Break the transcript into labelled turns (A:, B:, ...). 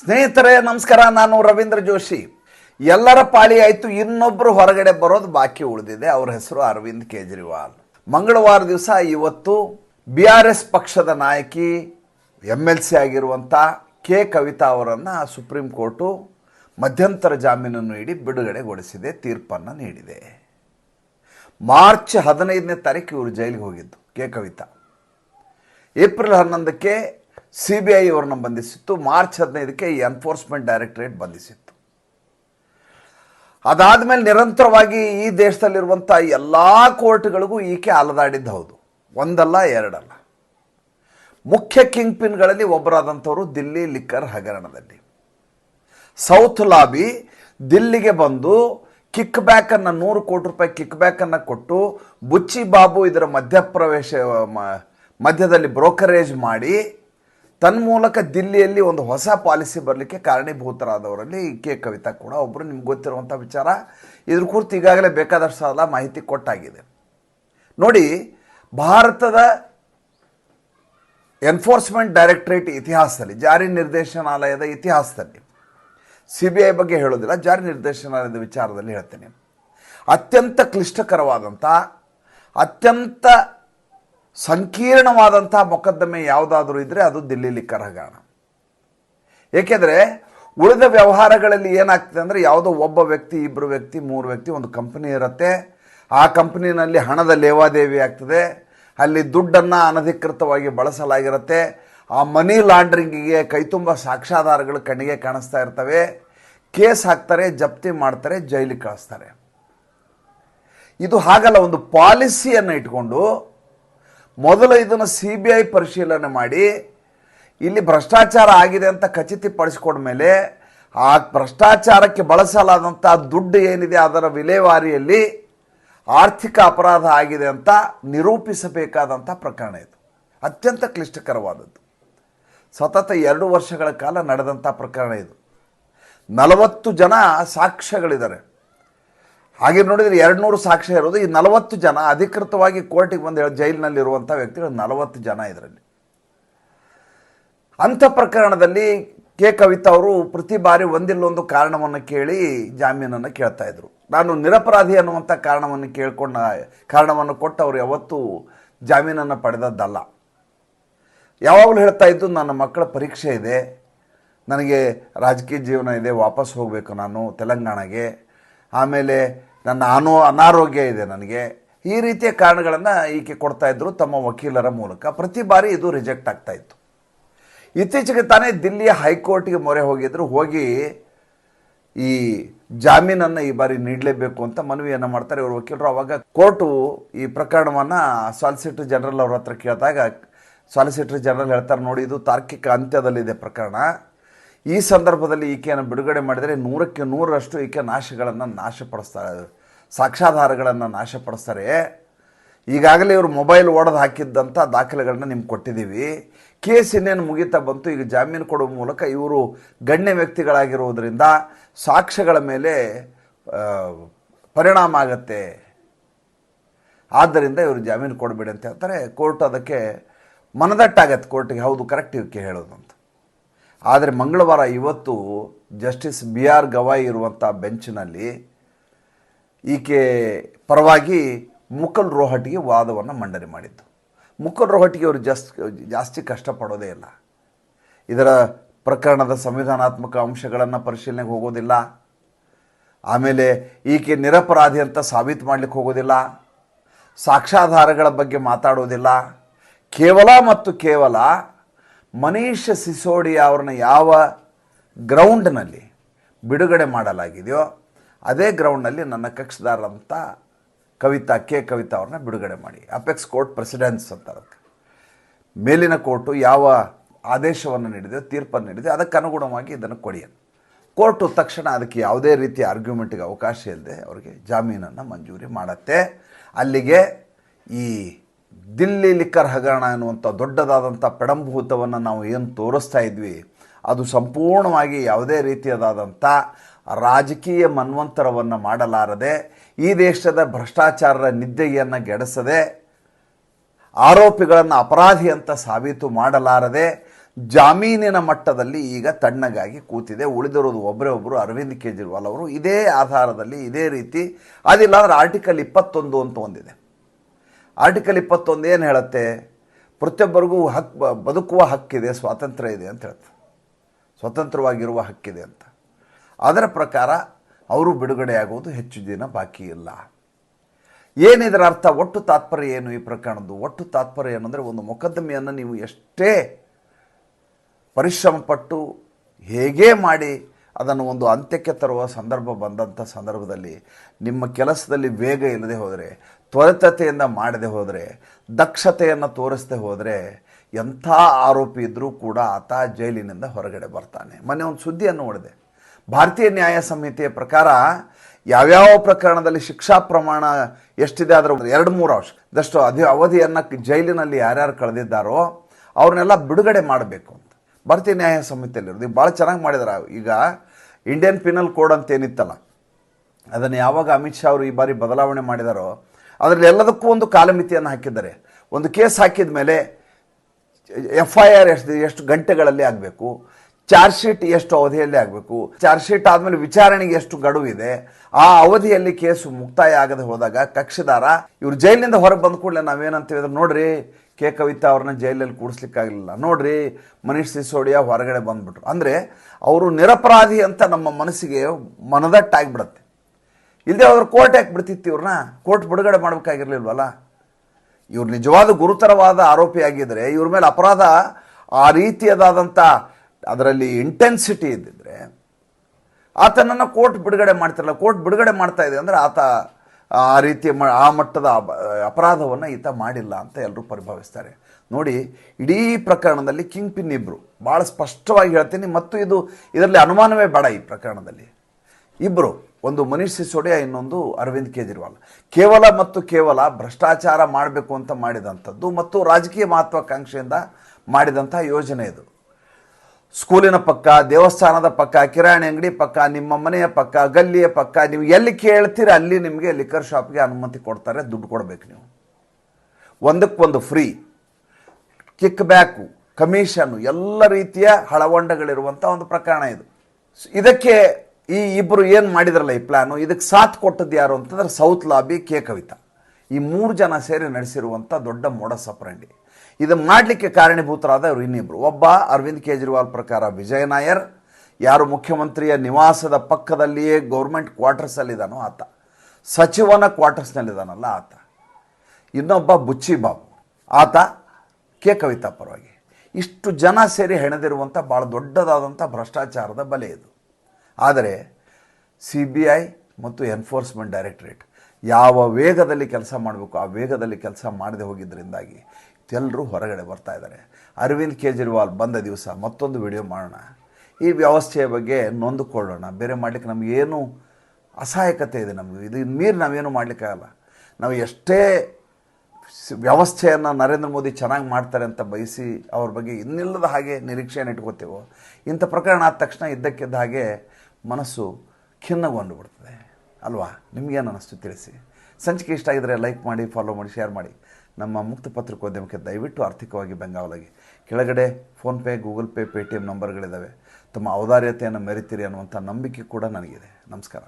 A: ಸ್ನೇಹಿತರೆ, ನಮಸ್ಕಾರ. ನಾನು ರವೀಂದ್ರ ಜೋಶಿ. ಎಲ್ಲರ ಪಾಳಿ ಆಯಿತು ಇನ್ನೊಬ್ಬರು ಹೊರಗಡೆ ಬರೋದು ಬಾಕಿ ಉಳಿದಿದೆ. ಅವ್ರ ಹೆಸರು ಅರವಿಂದ್ ಕೇಜ್ರಿವಾಲ್. ಮಂಗಳವಾರ ದಿವಸ ಇವತ್ತು ಬಿ ಆರ್ ಎಸ್ ಪಕ್ಷದ ನಾಯಕಿ ಎಂ ಎಲ್ ಸಿ ಆಗಿರುವಂಥ ಕೆ ಕವಿತಾ ಅವರನ್ನು ಸುಪ್ರೀಂ ಕೋರ್ಟು ಮಧ್ಯಂತರ ಜಾಮೀನನ್ನು ನೀಡಿ ಬಿಡುಗಡೆಗೊಳಿಸಿದೆ, ತೀರ್ಪನ್ನು ನೀಡಿದೆ. ಮಾರ್ಚ್ ಹದಿನೈದನೇ ತಾರೀಕು ಇವರು ಜೈಲಿಗೆ ಹೋಗಿದ್ದು ಕೆ ಕವಿತಾ. ಏಪ್ರಿಲ್ ಹನ್ನೊಂದಕ್ಕೆ ಸಿ ಬಿ ಐ ಅವ್ರನ್ನ ಬಂಧಿಸಿತ್ತು. ಮಾರ್ಚ್ ಹದಿನೈದಕ್ಕೆ ಈ ಎನ್ಫೋರ್ಸ್ಮೆಂಟ್ ಡೈರೆಕ್ಟರೇಟ್ ಬಂಧಿಸಿತ್ತು. ಅದಾದಮೇಲೆ ನಿರಂತರವಾಗಿ ಈ ದೇಶದಲ್ಲಿರುವಂಥ ಎಲ್ಲ ಕೋರ್ಟ್ಗಳಿಗೂ ಈಕೆ ಅಲದಾಡಿದ್ದು ಹೌದು. ಒಂದಲ್ಲ, ಎರಡಲ್ಲ. ಮುಖ್ಯ ಕಿಂಗ್ ಪಿನ್ಗಳಲ್ಲಿ ಒಬ್ಬರಾದಂಥವರು ದಿಲ್ಲಿ ಲಿಕ್ಕರ್ ಹಗರಣದಲ್ಲಿ. ಸೌತ್ ಲಾಬಿ ದಿಲ್ಲಿಗೆ ಬಂದು ಕಿಕ್ ಬ್ಯಾಕನ್ನು ನೂರು ಕೋಟಿ ರೂಪಾಯಿ ಕಿಕ್ ಬ್ಯಾಕನ್ನು ಕೊಟ್ಟು ಬುಚ್ಚಿ ಬಾಬು ಇದರ ಮಧ್ಯಪ್ರವೇಶ ಮಧ್ಯದಲ್ಲಿ ಬ್ರೋಕರೇಜ್ ಮಾಡಿ ತನ್ಮೂಲಕ ದಿಲ್ಲಿಯಲ್ಲಿ ಒಂದು ಹೊಸ ಪಾಲಿಸಿ ಬರಲಿಕ್ಕೆ ಕಾರಣೀಭೂತರಾದವರಲ್ಲಿ ಕೆ. ಕವಿತಾ ಕೂಡ ಒಬ್ಬರು ನಿಮ್ಗೆ ಗೊತ್ತಿರುವಂಥ ವಿಚಾರ. ಇದ್ರ ಕುರಿತು ಈಗಾಗಲೇ ಬೇಕಾದಷ್ಟು ಸಲ ಮಾಹಿತಿ ಕೊಟ್ಟಾಗಿದೆ. ನೋಡಿ, ಭಾರತದ ಎನ್ಫೋರ್ಸ್ಮೆಂಟ್ ಡೈರೆಕ್ಟ್ರೇಟ್ ಇತಿಹಾಸದಲ್ಲಿ, ಜಾರಿ ನಿರ್ದೇಶನಾಲಯದ ಇತಿಹಾಸದಲ್ಲಿ, ಸಿ ಬಿ ಐ ಬಗ್ಗೆ ಹೇಳೋದಿಲ್ಲ, ಜಾರಿ ನಿರ್ದೇಶನಾಲಯದ ವಿಚಾರದಲ್ಲಿ ಹೇಳ್ತೇನೆ. ಅತ್ಯಂತ ಕ್ಲಿಷ್ಟಕರವಾದಂಥ, ಅತ್ಯಂತ ಸಂಕೀರ್ಣವಾದಂಥ ಮೊಕದ್ದಮೆ ಯಾವುದಾದ್ರೂ ಇದ್ದರೆ ಅದು ದಿಲ್ಲಿ ಕರಹಗಾಣ ಏಕೆಂದರೆ ಉಳಿದ ವ್ಯವಹಾರಗಳಲ್ಲಿ ಏನಾಗ್ತದೆ ಅಂದರೆ ಯಾವುದೋ ಒಬ್ಬ ವ್ಯಕ್ತಿ ಇಬ್ಬರು ವ್ಯಕ್ತಿ, ಮೂರು ವ್ಯಕ್ತಿ ಒಂದು ಕಂಪನಿ ಇರುತ್ತೆ. ಆ ಕಂಪನಿನಲ್ಲಿ ಹಣದ ಲೇವಾದೇವಿ ಆಗ್ತದೆ. ಅಲ್ಲಿ ದುಡ್ಡನ್ನು ಅನಧಿಕೃತವಾಗಿ ಬಳಸಲಾಗಿರುತ್ತೆ. ಆ ಮನಿ ಲಾಂಡ್ರಿಂಗಿಗೆ ಕೈತುಂಬ ಸಾಕ್ಷ್ಯಾಧಾರಗಳು ಕಣ್ಣಿಗೆ ಕಾಣಿಸ್ತಾ ಇರ್ತವೆ. ಕೇಸ್ ಹಾಕ್ತಾರೆ, ಜಪ್ತಿ ಮಾಡ್ತಾರೆ, ಜೈಲಿಗೆ ಕಳಿಸ್ತಾರೆ. ಇದು ಹಾಗಲ್ಲ, ಒಂದು ಪಾಲಿಸಿಯನ್ನು ಇಟ್ಕೊಂಡು ಮೊದಲು ಇದನ್ನು ಸಿ ಬಿ ಐ ಪರಿಶೀಲನೆ ಮಾಡಿ, ಇಲ್ಲಿ ಭ್ರಷ್ಟಾಚಾರ ಆಗಿದೆ ಅಂತ ಖಚಿತಪಡಿಸಿಕೊಂಡ ಮೇಲೆ ಆ ಭ್ರಷ್ಟಾಚಾರಕ್ಕೆ ಬಳಸಲಾದಂಥ ದುಡ್ಡು ಏನಿದೆ ಅದರ ವಿಲೇವಾರಿಯಲ್ಲಿ ಆರ್ಥಿಕ ಅಪರಾಧ ಆಗಿದೆ ಅಂತ ನಿರೂಪಿಸಬೇಕಾದಂಥ ಪ್ರಕರಣ ಇದು. ಅತ್ಯಂತ ಕ್ಲಿಷ್ಟಕರವಾದದ್ದು. ಸತತ ಎರಡು ವರ್ಷಗಳ ಕಾಲ ನಡೆದಂಥ ಪ್ರಕರಣ ಇದು. ನಲವತ್ತು ಜನ ಸಾಕ್ಷ್ಯಗಳಿದ್ದಾರೆ. ಹಾಗೆ ನೋಡಿದರೆ ಎರಡು ನೂರು ಸಾಕ್ಷ್ಯ ಇರೋದು, ಈ ನಲವತ್ತು ಜನ ಅಧಿಕೃತವಾಗಿ ಕೋರ್ಟಿಗೆ ಬಂದು ಜೈಲಿನಲ್ಲಿರುವಂಥ ವ್ಯಕ್ತಿಗಳು ನಲವತ್ತು ಜನ ಇದರಲ್ಲಿ. ಅಂಥ ಪ್ರಕರಣದಲ್ಲಿ ಕೆ ಕವಿತಾ ಅವರು ಪ್ರತಿ ಬಾರಿ ಒಂದಿಲ್ಲೊಂದು ಕಾರಣವನ್ನು ಕೇಳಿ ಜಾಮೀನನ್ನು ಕೇಳ್ತಾ ಇದ್ರು. ನಾನು ನಿರಪರಾಧಿ ಅನ್ನುವಂಥ ಕಾರಣವನ್ನು ಕೇಳ್ಕೊಂಡ, ಕಾರಣವನ್ನು ಕೊಟ್ಟು ಅವರು ಯಾವತ್ತೂ ಜಾಮೀನನ್ನು ಪಡೆದದ್ದಲ್ಲ. ಯಾವಾಗಲೂ ಹೇಳ್ತಾ ಇದ್ದು, ನನ್ನ ಮಕ್ಕಳ ಪರೀಕ್ಷೆ ಇದೆ, ನನಗೆ ರಾಜಕೀಯ ಜೀವನ ಇದೆ, ವಾಪಸ್ ಹೋಗಬೇಕು ನಾನು ತೆಲಂಗಾಣಗೆ. ಆಮೇಲೆ ನನ್ನ ಅನು, ಅನಾರೋಗ್ಯ ಇದೆ ನನಗೆ. ಈ ರೀತಿಯ ಕಾರಣಗಳನ್ನು ಈಕೆ ಕೊಡ್ತಾ ಇದ್ರು ತಮ್ಮ ವಕೀಲರ ಮೂಲಕ. ಪ್ರತಿ ಬಾರಿ ಇದು ರಿಜೆಕ್ಟ್ ಆಗ್ತಾ ಇತ್ತು. ಇತ್ತೀಚೆಗೆ ತಾನೇ ದಿಲ್ಲಿಯ ಹೈಕೋರ್ಟ್ಗೆ ಮೊರೆ ಹೋಗಿದ್ರು. ಹೋಗಿ ಈ ಜಾಮೀನನ್ನು ಈ ಬಾರಿ ನೀಡಲೇಬೇಕು ಅಂತ ಮನವಿಯನ್ನು ಮಾಡ್ತಾರೆ. ಇವರು ವಕೀಲರು ಅವಾಗ ಕೋರ್ಟು ಈ ಪ್ರಕರಣವನ್ನು ಸಾಲಿಸಿಟರ್ ಜನರಲ್ ಅವ್ರ ಹತ್ರ ಕೇಳಿದಾಗ, ಸಾಲಿಸಿಟರ್ ಜನರಲ್ ಹೇಳ್ತಾರೆ ನೋಡಿ, ಇದು ತಾರ್ಕಿಕ ಅಂತ್ಯದಲ್ಲಿದೆ ಪ್ರಕರಣ. ಈ ಸಂದರ್ಭದಲ್ಲಿ ಈಕೆಯನ್ನು ಬಿಡುಗಡೆ ಮಾಡಿದರೆ ನೂರಕ್ಕೆ ನೂರರಷ್ಟು ಈಕೆ ನಾಶಗಳನ್ನು ನಾಶಪಡಿಸ್ತಾರೆ. ಸಾಕ್ಷಾಧಾರಗಳನ್ನು ನಾಶಪಡಿಸ್ತಾರೆ. ಈಗಾಗಲೇ ಇವರು ಮೊಬೈಲ್ ಒಡೆದು ಹಾಕಿದ್ದಂಥ ದಾಖಲೆಗಳನ್ನ ನಿಮ್ಗೆ ಕೊಟ್ಟಿದ್ದೀವಿ. ಕೇಸ್ ಇನ್ನೇನು ಮುಗಿತಾ ಬಂತು, ಈಗ ಜಾಮೀನು ಕೊಡುವ ಮೂಲಕ ಇವರು ಗಣ್ಯ ವ್ಯಕ್ತಿಗಳಾಗಿರುವುದರಿಂದ ಸಾಕ್ಷ್ಯಗಳ ಮೇಲೆ ಪರಿಣಾಮ ಆಗತ್ತೆ. ಆದ್ದರಿಂದ ಇವರು ಜಾಮೀನು ಕೊಡಬೇಡಿ ಅಂತ ಹೇಳ್ತಾರೆ. ಕೋರ್ಟ್ ಅದಕ್ಕೆ ಮನದಟ್ಟಾಗತ್ತೆ. ಕೋರ್ಟಿಗೆ ಹೌದು, ಕರೆಕ್ಟ್ ಇವಕ್ಕೆ ಹೇಳೋದು ಅಂತ ಆದರೆ ಮಂಗಳವಾರ ಇವತ್ತು ಜಸ್ಟಿಸ್ ಬಿ ಆರ್ ಗವಾಯಿ ಇರುವಂಥ ಬೆಂಚ್ನಲ್ಲಿ ಈಕೆ ಪರವಾಗಿ ಮುಕುಲ್ ರೋಹಟ್ಗೆ ವಾದವನ್ನು ಮಂಡನೆ ಮಾಡಿದ್ದು. ಮುಕುಲ್ ರೋಹಟ್ಗೆ ಅವರು ಜಸ್, ಜಾಸ್ತಿ ಕಷ್ಟಪಡೋದೇ ಇಲ್ಲ. ಇದರ ಪ್ರಕರಣದ ಸಂವಿಧಾನಾತ್ಮಕ ಅಂಶಗಳನ್ನು ಪರಿಶೀಲನೆಗೆ ಹೋಗೋದಿಲ್ಲ. ಆಮೇಲೆ ಈಕೆ ನಿರಪರಾಧಿ ಅಂತ ಸಾಬೀತು ಮಾಡಲಿಕ್ಕೆ ಹೋಗೋದಿಲ್ಲ. ಸಾಕ್ಷ್ಯಾಧಾರಗಳ ಬಗ್ಗೆ ಮಾತಾಡೋದಿಲ್ಲ. ಕೇವಲ ಮತ್ತು ಕೇವಲ ಮನೀಶ್ ಸಿಸೋಡಿಯಾ ಅವ್ರನ್ನ ಯಾವ ಗ್ರೌಂಡ್ನಲ್ಲಿ ಬಿಡುಗಡೆ ಮಾಡಲಾಗಿದೆಯೋ ಅದೇ ಗ್ರೌಂಡ್ನಲ್ಲಿ ನನ್ನ ಕಕ್ಷದಾರಂಥ ಕವಿತಾ, ಕೆ ಕವಿತಾ ಅವ್ರನ್ನ ಬಿಡುಗಡೆ ಮಾಡಿ. ಅಪೆಕ್ಸ್ ಕೋರ್ಟ್ ಪ್ರೆಸಿಡೆನ್ಸ್ ಅಂತ ಅದಕ್ಕೆ. ಮೇಲಿನ ಕೋರ್ಟು ಯಾವ ಆದೇಶವನ್ನು ನೀಡಿದೆಯೋ ತೀರ್ಪನ್ನು ನೀಡಿದೆ, ಅದಕ್ಕೆ ಅನುಗುಣವಾಗಿ ಇದನ್ನು ಕೊಡಿ. ಕೋರ್ಟು ತಕ್ಷಣ ಅದಕ್ಕೆ ಯಾವುದೇ ರೀತಿಯ ಆರ್ಗ್ಯುಮೆಂಟ್ಗೆ ಅವಕಾಶ ಇಲ್ಲದೆ ಅವರಿಗೆ ಜಾಮೀನನ್ನು ಮಂಜೂರಿ ಮಾಡತ್ತೆ. ಅಲ್ಲಿಗೆ ಈ ದಿಲ್ಲಿ ಲಿಕ್ಕರ್ ಹಗರಣ ಎನ್ನುವಂಥ ದೊಡ್ಡದಾದಂಥ ಪೆಡಂಭೂತವನ್ನು ನಾವು ಏನು ತೋರಿಸ್ತಾ ಇದ್ವಿ, ಅದು ಸಂಪೂರ್ಣವಾಗಿ ಯಾವುದೇ ರೀತಿಯದಾದಂಥ ರಾಜಕೀಯ ಮನ್ವಂತರವನ್ನು ಮಾಡಲಾರದೆ, ಈ ದೇಶದ ಭ್ರಷ್ಟಾಚಾರದ ನಿದ್ದೆಯನ್ನು ಗೆಡಿಸದೆ, ಆರೋಪಿಗಳನ್ನು ಅಪರಾಧಿ ಅಂತ ಸಾಬೀತು ಮಾಡಲಾರದೆ, ಜಾಮೀನಿನ ಮಟ್ಟದಲ್ಲಿ ಈಗ ತಣ್ಣಗಾಗಿ ಕೂತಿದೆ. ಉಳಿದಿರೋದು ಒಬ್ಬರೇ ಒಬ್ಬರು ಅರವಿಂದ್ ಕೇಜ್ರಿವಾಲ್ ಅವರು. ಇದೇ ಆಧಾರದಲ್ಲಿ ಇದೇ ರೀತಿ ಅದಿಲ್ಲ ಅಂದರೆ ಆರ್ಟಿಕಲ್ ಇಪ್ಪತ್ತೊಂದು ಅಂತ ಒಂದಿದೆ. ಆರ್ಟಿಕಲ್ ಇಪ್ಪತ್ತೊಂದು ಏನು ಹೇಳುತ್ತೆ? ಪ್ರತಿಯೊಬ್ಬರಿಗೂ ಹಕ್ಕು ಬದುಕುವ ಹಕ್ಕಿದೆ, ಸ್ವಾತಂತ್ರ್ಯ ಇದೆ ಅಂತ ಹೇಳುತ್ತೆ. ಸ್ವತಂತ್ರವಾಗಿರುವ ಹಕ್ಕಿದೆ ಅಂತ. ಅದರ ಪ್ರಕಾರ ಅವರು ಬಿಡುಗಡೆಯಾಗುವುದು ಹೆಚ್ಚು ದಿನ ಬಾಕಿ ಇಲ್ಲ. ಏನಿದರ ಅರ್ಥ? ಒಟ್ಟು ತಾತ್ಪರ್ಯ ಏನು ಈ ಪ್ರಕರಣದ್ದು? ಒಟ್ಟು ತಾತ್ಪರ್ಯ ಏನಂದರೆ ಒಂದು ಮೊಕದ್ದಮೆಯನ್ನು ನೀವು ಎಷ್ಟೇ ಪರಿಶ್ರಮಪಟ್ಟು ಹೇಗೆ ಮಾಡಿ ಅದನ್ನು ಒಂದು ಅಂತ್ಯಕ್ಕೆ ತರುವ ಸಂದರ್ಭ ಬಂದಂಥ ಸಂದರ್ಭದಲ್ಲಿ ನಿಮ್ಮ ಕೆಲಸದಲ್ಲಿ ವೇಗ ಇಲ್ಲದೆ ಹೋದರೆ ತ್ವರಿತತೆಯಿಂದ ಮಾಡದೆ ಹೋದರೆ, ದಕ್ಷತೆಯನ್ನು ತೋರಿಸದೆ ಹೋದರೆ, ಎಂಥ ಆರೋಪಿ ಇದ್ದರೂ ಕೂಡ ಆತ ಜೈಲಿನಿಂದ ಹೊರಗಡೆ ಬರ್ತಾನೆ. ಮೊನ್ನೆ ಒಂದು ಸುದ್ದಿಯನ್ನು ನೋಡಿದೆ. ಭಾರತೀಯ ನ್ಯಾಯ ಸಂಹಿತೆಯ ಪ್ರಕಾರ ಯಾವ್ಯಾವ ಪ್ರಕರಣದಲ್ಲಿ ಶಿಕ್ಷಾ ಪ್ರಮಾಣ ಎಷ್ಟಿದೆ ಅದರ ಎರಡು ಮೂರು ವರ್ಷದಷ್ಟು ಅದೇ ಅವಧಿಯನ್ನು ಜೈಲಿನಲ್ಲಿ ಯಾರ್ಯಾರು ಕಳೆದಿದ್ದಾರೋ ಅವ್ರನ್ನೆಲ್ಲ ಬಿಡುಗಡೆ ಮಾಡಬೇಕು ಅಂತ. ಭಾರತೀಯ ನ್ಯಾಯ ಸಂಹಿತೆಯಲ್ಲಿರೋದು. ಭಾಳ ಚೆನ್ನಾಗಿ ಮಾಡಿದಾರೆ. ಈಗ ಇಂಡಿಯನ್ ಪಿನಲ್ ಕೋಡ್ ಅಂತ ಏನಿತ್ತಲ್ಲ ಅದನ್ನು ಯಾವಾಗ ಅಮಿತ್ ಶಾ ಅವರು ಈ ಬಾರಿ ಬದಲಾವಣೆ ಮಾಡಿದಾರೋ ಅದರಲ್ಲಿ ಎಲ್ಲದಕ್ಕೂ ಒಂದು ಕಾಲಮಿತಿಯನ್ನು ಹಾಕಿದ್ದಾರೆ. ಒಂದು ಕೇಸ್ ಹಾಕಿದ ಮೇಲೆ ಎಫ್ ಐ ಆರ್ ಎಷ್ಟು ಎಷ್ಟು ಗಂಟೆಗಳಲ್ಲಿ ಆಗಬೇಕು? ಚಾರ್ಜ್ ಶೀಟ್ ಎಷ್ಟು ಅವಧಿಯಲ್ಲಿ ಆಗಬೇಕು? ಚಾರ್ಜ್ ಶೀಟ್ ಆದಮೇಲೆ ವಿಚಾರಣೆಗೆ ಎಷ್ಟು ಗಡುವಿದೆ ಆ ಅವಧಿಯಲ್ಲಿ ಕೇಸು ಮುಕ್ತಾಯ ಆಗದೆ ಹೋದಾಗ ಕಕ್ಷಿದಾರ ಇವ್ರು ಜೈಲಿನಿಂದ ಹೊರಗೆ ಬಂದ ಕೂಡಲೇ ನಾವೇನಂತೀವಿ ಅಂದ್ರೆ, ನೋಡ್ರಿ, ಕೆ ಕವಿತಾ ಅವ್ರನ್ನ ಜೈಲಲ್ಲಿ ಕೂಡಿಸ್ಲಿಕ್ಕಾಗಲಿಲ್ಲ. ನೋಡ್ರಿ, ಮನೀಶ್ ಸಿಸೋಡಿಯಾ ಹೊರಗಡೆ ಬಂದ್ಬಿಟ್ರು. ಅಂದರೆ, ಅವರು ನಿರಪರಾಧಿ ಅಂತ ನಮ್ಮ ಮನಸ್ಸಿಗೆ ಮನದಟ್ಟಾಗಿಬಿಡತ್ತೆ. ಇಲ್ಲದೆ ಅವ್ರ ಕೋರ್ಟ್ ಯಾಕೆ ಬಿಡ್ತಿತ್ತು ಇವ್ರನ್ನ ಕೋರ್ಟ್ ಬಿಡುಗಡೆ ಮಾಡಬೇಕಾಗಿರ್ಲಿಲ್ವಲ್ಲ? ಇವ್ರು ನಿಜವಾದ ಗುರುತರವಾದ ಆರೋಪಿಯಾಗಿದ್ದರೆ ಇವ್ರ ಮೇಲೆ ಅಪರಾಧ ಆ ರೀತಿಯದಾದಂಥ ಅದರಲ್ಲಿ ಇಂಟೆನ್ಸಿಟಿ ಇದ್ದಿದ್ರೆ, ಆತನನ್ನು ಕೋರ್ಟ್ ಬಿಡುಗಡೆ ಮಾಡ್ತಿರಲ್ಲ ಕೋರ್ಟ್ ಬಿಡುಗಡೆ ಮಾಡ್ತಾ ಇದೆ ಅಂದರೆ ಆತ ಆ ರೀತಿ ಮ- ಆ ಮಟ್ಟದ ಅಪ- ಅಪರಾಧವನ್ನು ಈತ ಮಾಡಿಲ್ಲ ಅಂತ ಎಲ್ಲರೂ ಪರಿಭಾವಿಸ್ತಾರೆ. ನೋಡಿ, ಇಡೀ ಪ್ರಕರಣದಲ್ಲಿ ಕಿಂಗ್ ಪಿನ್ ಇಬ್ಬರು ಭಾಳ ಸ್ಪಷ್ಟವಾಗಿ ಹೇಳ್ತೀನಿ. ಮತ್ತು ಇದು, ಇದರಲ್ಲಿ ಅನುಮಾನವೇ ಬೇಡ ಈ ಪ್ರಕರಣದಲ್ಲಿ. ಇಬ್ಬರು ಒಂದು ಮನೀಷ್ ಸಿಸೋಡಿಯಾ ಇನ್ನೊಂದು ಅರವಿಂದ್ ಕೇಜ್ರಿವಾಲ್. ಕೇವಲ ಮತ್ತು ಕೇವಲ ಭ್ರಷ್ಟಾಚಾರ ಮಾಡಬೇಕು ಅಂತ ಮಾಡಿದಂಥದ್ದು ಮತ್ತು ರಾಜಕೀಯ ಮಹತ್ವಾಕಾಂಕ್ಷೆಯಿಂದ ಮಾಡಿದಂಥ ಯೋಜನೆ ಇದು. ಸ್ಕೂಲಿನ ಪಕ್ಕ, ದೇವಸ್ಥಾನದ ಪಕ್ಕ, ಕಿರಾಣಿ ಅಂಗಡಿ ಪಕ್ಕ, ನಿಮ್ಮ ಮನೆಯ ಪಕ್ಕ, ಗಲ್ಲಿಯ ಪಕ್ಕ, ನೀವು ಎಲ್ಲಿ ಕೇಳ್ತೀರ ಅಲ್ಲಿ ನಿಮಗೆ ಲಿಕ್ಕರ್ ಶಾಪ್ಗೆ ಅನುಮತಿ ಕೊಡ್ತಾರೆ, ದುಡ್ಡು ಕೊಡಬೇಕು ನೀವು. ಒಂದಕ್ಕೊಂದು ಫ್ರೀ ಕಿಕ್ ಬ್ಯಾಕು ಕಮಿಷನ್ನು ಎಲ್ಲ ರೀತಿಯ ಹಳವಂಡಗಳಿರುವಂಥ ಒಂದು ಪ್ರಕರಣ ಇದು. ಇದಕ್ಕೆ ಈ ಇಬ್ಬರು ಏನು ಮಾಡಿದ್ರಲ್ಲ ಈ ಪ್ಲ್ಯಾನು ಇದಕ್ಕೆ ಸಾಥ್ ಕೊಟ್ಟದ್ದು ಯಾರು ಅಂತಂದ್ರೆ ಸೌತ್ ಲಾಬಿ ಕೆ ಕವಿತಾ. ಈ ಮೂರು ಜನ ಸೇರಿ ನಡೆಸಿರುವಂಥ ದೊಡ್ಡ ಮೋಡ ಸಪ್ರಂಡಿ. ಇದು ಮಾಡಲಿಕ್ಕೆ ಕಾರಣೀಭೂತರಾದ ಇವರು ಇನ್ನಿಬ್ಬರು ಒಬ್ಬ ಅರವಿಂದ್ ಕೇಜ್ರಿವಾಲ್ ಪ್ರಕಾರ ವಿಜಯ್ ನಾಯರ್, ಯಾರು ಮುಖ್ಯಮಂತ್ರಿಯ ನಿವಾಸದ ಪಕ್ಕದಲ್ಲಿಯೇ ಗೌರ್ಮೆಂಟ್ ಕ್ವಾರ್ಟರ್ಸಲ್ಲಿದ್ದಾನೋ ಆತ. ಸಚಿವನ ಕ್ವಾರ್ಟರ್ಸ್ನಲ್ಲಿದ್ದಾನಲ್ಲ ಆತ. ಇನ್ನೊಬ್ಬ ಬುಚ್ಚಿ ಬಾಬು. ಆತ ಕೆ ಕವಿತಾ ಪರವಾಗಿ. ಇಷ್ಟು ಜನ ಸೇರಿ ಹೆಣೆದಿರುವಂಥ ಭಾಳ ದೊಡ್ಡದಾದಂಥ ಭ್ರಷ್ಟಾಚಾರದ ಬಲೆ ಇದು. ಆದರೆ ಸಿ ಬಿ ಐ ಮತ್ತು ಎನ್ಫೋರ್ಸ್ಮೆಂಟ್ ಡೈರೆಕ್ಟ್ರೇಟ್ ಯಾವ ವೇಗದಲ್ಲಿ ಕೆಲಸ ಮಾಡಬೇಕು, ಆ ವೇಗದಲ್ಲಿ ಕೆಲಸ ಮಾಡದೆ ಹೋಗಿದ್ದರಿಂದಾಗಿ ಎಲ್ಲರೂ ಹೊರಗಡೆ ಬರ್ತಾ ಇದ್ದಾರೆ. ಅರವಿಂದ್ ಕೇಜ್ರಿವಾಲ್ ಬಂದ ದಿವಸ ಮತ್ತೊಂದು ವಿಡಿಯೋ ಮಾಡೋಣ. ಈ ವ್ಯವಸ್ಥೆಯ ಬಗ್ಗೆ ನೊಂದುಕೊಳ್ಳೋಣ. ಬೇರೆ ಮಾಡಲಿಕ್ಕೆ ನಮಗೇನು ಅಸಹಾಯಕತೆ ಇದೆ ನಮಗೆ. ಇದು ಮೀರಿ ನಾವೇನು ಮಾಡಲಿಕ್ಕಾಗಲ್ಲ. ನಾವು ಎಷ್ಟೇ ವ್ಯವಸ್ಥೆಯನ್ನು ನರೇಂದ್ರ ಮೋದಿ ಚೆನ್ನಾಗಿ ಮಾಡ್ತಾರೆ ಅಂತ ಬಯಸಿ ಅವ್ರ ಬಗ್ಗೆ ಇನ್ನಿಲ್ಲದ ಹಾಗೆ ನಿರೀಕ್ಷೆಯನ್ನು ಇಟ್ಕೋತೇವೋ, ಇಂಥ ಪ್ರಕರಣ ಆದ ತಕ್ಷಣ ಇದ್ದಕ್ಕಿದ್ದ ಹಾಗೆ ಮನಸ್ಸು ಖಿನ್ನಗೊಂಡು ಬಿಡ್ತದೆ. ಅಲ್ವಾ? ನಿಮಗೇನು ಅನ್ನಿಸ್ತು ತಿಳಿಸಿ. ಸಂಚಿಕೆ ಇಷ್ಟ ಆಗಿದ್ರೆ ಲೈಕ್ ಮಾಡಿ ಫಾಲೋ ಮಾಡಿ ಶೇರ್ ಮಾಡಿ. ನಮ್ಮ ಮುಕ್ತ ಪತ್ರಿಕೋದ್ಯಮಕ್ಕೆ ದಯವಿಟ್ಟು ಆರ್ಥಿಕವಾಗಿ ಬೆಂಗಾವಲಾಗಿ. ಕೆಳಗಡೆ PhonePe Google Pay Paytm ನಂಬರ್ಗಳಿದ್ದಾವೆ ತಮ್ಮ ಔದಾರ್ಯತೆಯನ್ನು ಮೆರಿತೀರಿ ಅನ್ನುವಂಥ ನಂಬಿಕೆ ಕೂಡ ನನಗಿದೆ. ನಮಸ್ಕಾರ.